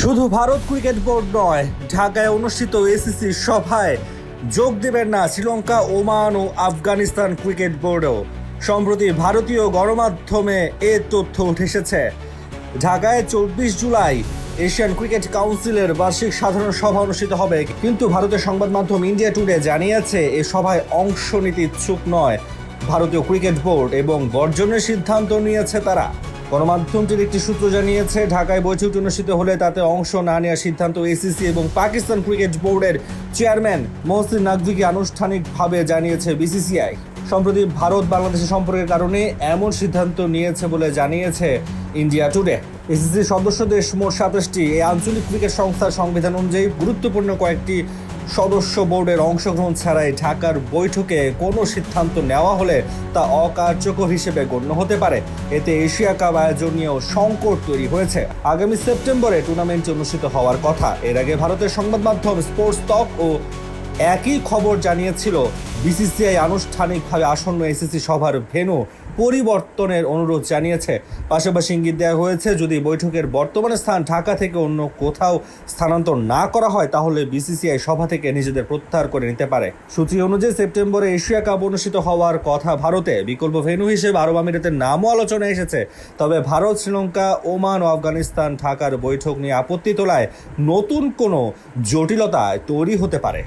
শুধু Bharat cricket board নয়, ঢাকায় অনুষ্ঠিত এসিসি সভায় যোগ দেবেন না শ্রীলঙ্কা, ওমান ও আফগানিস্তান ক্রিকেট বোর্ডও। সম্প্রতি ভারতীয় গণমাধ্যমে এ তথ্য উঠে এসেছে। ঢাকায় চব্বিশ জুলাই এশিয়ান ক্রিকেট কাউন্সিলের বার্ষিক সাধারণ সভা অনুষ্ঠিত হবে। কিন্তু ভারতের সংবাদ মাধ্যম ইন্ডিয়া টুডে জানিয়েছে, এ সভায় অংশ নিতে ইচ্ছুক নয় ভারতীয় ক্রিকেট বোর্ড এবং বর্জনের সিদ্ধান্ত নিয়েছে তারা। গণমাধ্যমটির একটি সূত্র জানিয়েছে, ঢাকায় বৈঠকটি অনুষ্ঠিত হলে তাতে অংশ না নেওয়ার সিদ্ধান্ত এসিসি এবং পাকিস্তান ক্রিকেট বোর্ডের চেয়ারম্যান মহসিন নাকভিকে আনুষ্ঠানিকভাবে জানিয়েছে বিসিসিআই। সম্প্রতি ভারত বাংলাদেশের সম্পর্কের কারণে এমন সিদ্ধান্ত নিয়েছে বলে জানিয়েছে ইন্ডিয়া টুডে। এসিসি সদস্য দেশ মোট সাতাশটি। এই আঞ্চলিক ক্রিকেট সংস্থার সংবিধান অনুযায়ী গুরুত্বপূর্ণ কয়েকটি সদস্য বোর্ডের অংশগ্রহণ ছাড়াই ঢাকার বৈঠকে কোনো সিদ্ধান্ত নেওয়া হলে তা অকার্যকর হিসেবে গণ্য হতে পারে। এতে এশিয়া কাপ আয়োজন নিয়েও সংকট তৈরি হয়েছে। আগামী সেপ্টেম্বরে টুর্নামেন্ট অনুষ্ঠিত হওয়ার কথা। এর আগে ভারতের সংবাদ মাধ্যম স্পোর্টস টক ও একই খবর জানিয়েছিল, বিসিসিআই আনুষ্ঠানিকভাবে আসন্ন এসিসি সভার ভেন্যু পরিবর্তনের অনুরোধ জানিয়েছে। পাশাপাশি ইঙ্গিত দেওয়া হয়েছে, যদি বৈঠকের বর্তমানে স্থান ঢাকা থেকে অন্য কোথাও স্থানান্তর না করা হয়, তাহলে বিসিসিআই সভা থেকে নিজেদের প্রত্যাহার করে নিতে পারে। সূচি অনুযায়ী সেপ্টেম্বরে এশিয়া কাপ অনুষ্ঠিত হওয়ার কথা ভারতে, বিকল্প ভেন্যু হিসেবে আরব আমিরাতের নামও আলোচনায় এসেছে। তবে ভারত, শ্রীলঙ্কা, ওমান ও আফগানিস্তান ঢাকার বৈঠক নিয়ে আপত্তি তোলায় নতুন কোনো জটিলতায় তৈরি হতে পারে।